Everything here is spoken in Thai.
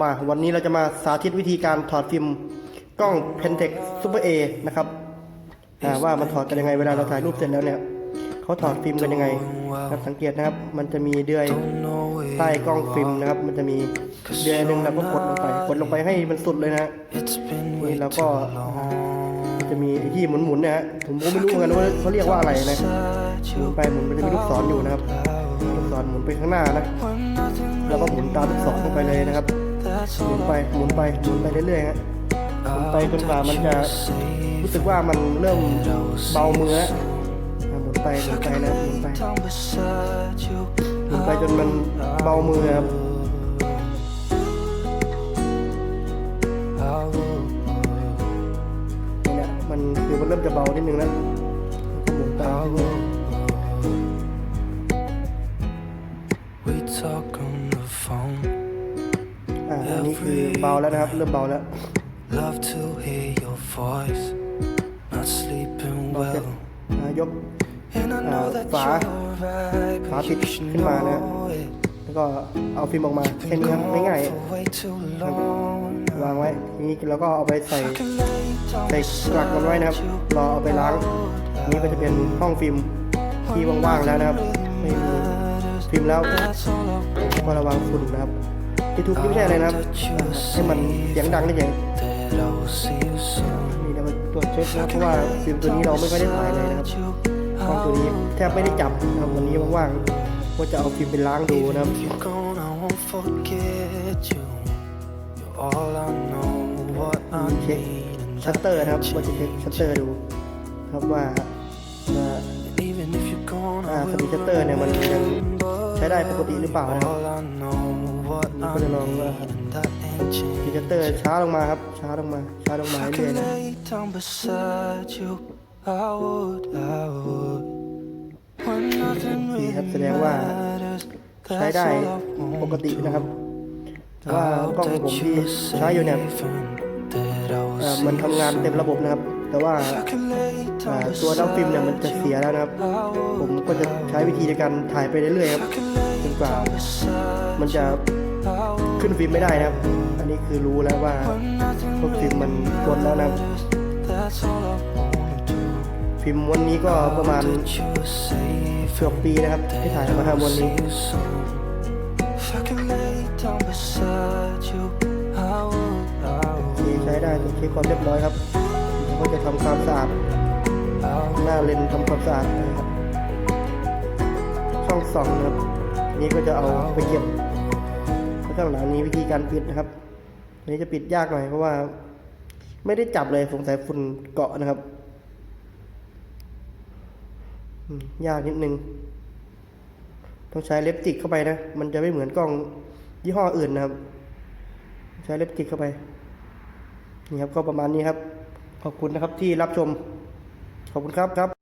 มาวันนี้เราจะมาสาธิตวิธีการถอดฟิล์มกล้อง Pentax Super A นะครับว่ามันถอดกันยังไงเวลาเราถ่ายรูปเสร็จแล้วเนี่ยเขาถอดฟิล์มกันยังไงครับสังเกตนะครับ มันจะมีเดือยใต้กล้องฟิล์มนะครับ มันจะมีเดือยหนึ่งเราก็กดลงไปกดลงไปให้มันสุดเลยนะนี่ way แล้วก็มันจะมีไอ้ที่หมุนๆเนะฮะผมก็ไม่รู้เหมือนกันว่าเขาเรียกว่าอะไรนะหมุนไปหมุนไปจะมีลูกศรอยู่นะครับลูกศรหมุนไปข้างหน้านะแล้วก็หมุนตามลูกศรลงไปเลยนะครับ หมุน all ไปหมุนไปหมุนไปเรื่อยๆฮะหมุนไปจนกว่ามันจะรู้สึกว่ามันเริ่มเบามือแล้วอะหมุนไปหมุนไปนะหมุนไป down beside you. หมุนไปจนมันเบามือครับ I will. นี่นะมันคือมันเริ่มจะเบานิดนึงแล้วก็หมุนไป I will. We talk on the phone. อ่าอันนี้คือเบาแล้วนะครับ เริ่มเบาแล้ว Love to hear your voice. Not sleeping เบาเสร็จ well. อ่ายก And I know that ฝา you're right, ฝา but ปิด you should ขึ้นมานะ know it. แล้วก็เอาฟิล์มออกมาแค่นี้ครับ Gone ง่าย for way too long. ๆวางไว้ทีนี้เราก็เอาไปใส่ I can lay down ใส่กลักมันไว้นะครับรอเอาไปล้างอันนี้ก็จะเป็นห้องฟิล์มที่ว่างๆแล้วนะครับไม่มีฟิล์มแล้ว That's all I ก็ระวังฝุ่นนะครับ ที่ทุบนี่ไม่ใช่อะไรนะครับให้มันเสียงดังได้ย that I will see you soon. นี่เรามาตรวจเช็คนะเพราะว่าฟิล์มตัวนี้เราไม่ค่อยได้ถ่ายเลยนะครับกล้องตัวนี้แทบไม่ได้จับนะครับวันนี้ว่างๆก็จะเอาฟิล์มไปล้างดูนะครับเช็คชัตเตอร์นะครับว่าจะเช็คชัตเตอร์ดูครับว่าอ่าส will ปีชัตเตอร์เนี่ยมันยังใช้ได้ปกติหรือเปล่านะครับ นี่ก็จะลองว่า need, and that ain't สปีด changed. ชัตเตอร์ช้าลงมาครับ ช้าลงมา ช้าลงมาเรื่อยๆนะ ดีครับแสดงว่าใช้ได้ปกตินะครับแต่ว่ากล้องของผมที่ใช้อยู่เนี่ยมันทำงานเต็มระบบนะครับ แต่ว่าตัวดับฟิล์มเนี่ยมันจะเสียแล้วนะครับ ผมก็จะใช้วิธีในการถ่ายไปเรื่อยๆครับจนกว่ามันจะ ขึ้นฟิล์มไม่ได้นะครับ อันนี้คือรู้แล้วว่าพวกฟิล์มมันทนแล้วนะฟิล์มวันนี้ก็ประมาณ That you were safe เกือบปีนะครับที่ถ่ายมาห้าวันนี้ see you soon. If I can lay down beside you, I would, I โอ would, เคใช้ได้ตรวจเช็ความเรียบร้อยครับเดี๋ยวก็จะทำความสะอาดหน้าเลนทำความสะอาดนะครับช่องสองนะครับนี่ก็จะเอาไปเก็บ ข้างหลังนี้วิธีการปิดนะครับอันนี้จะปิดยากหน่อยเพราะว่า ไม่ได้จับเลยสงสัยฝุ่นเกาะนะครับยากนิดนึงต้องใช้เล็บจิกเข้าไปนะ มันจะไม่เหมือนกล้องยี่ห้ออื่นนะครับ ใช้เล็บจิกเข้าไป นี่ครับก็ประมาณนี้ครับ ขอบคุณนะครับที่รับชม ขอบคุณครับครับ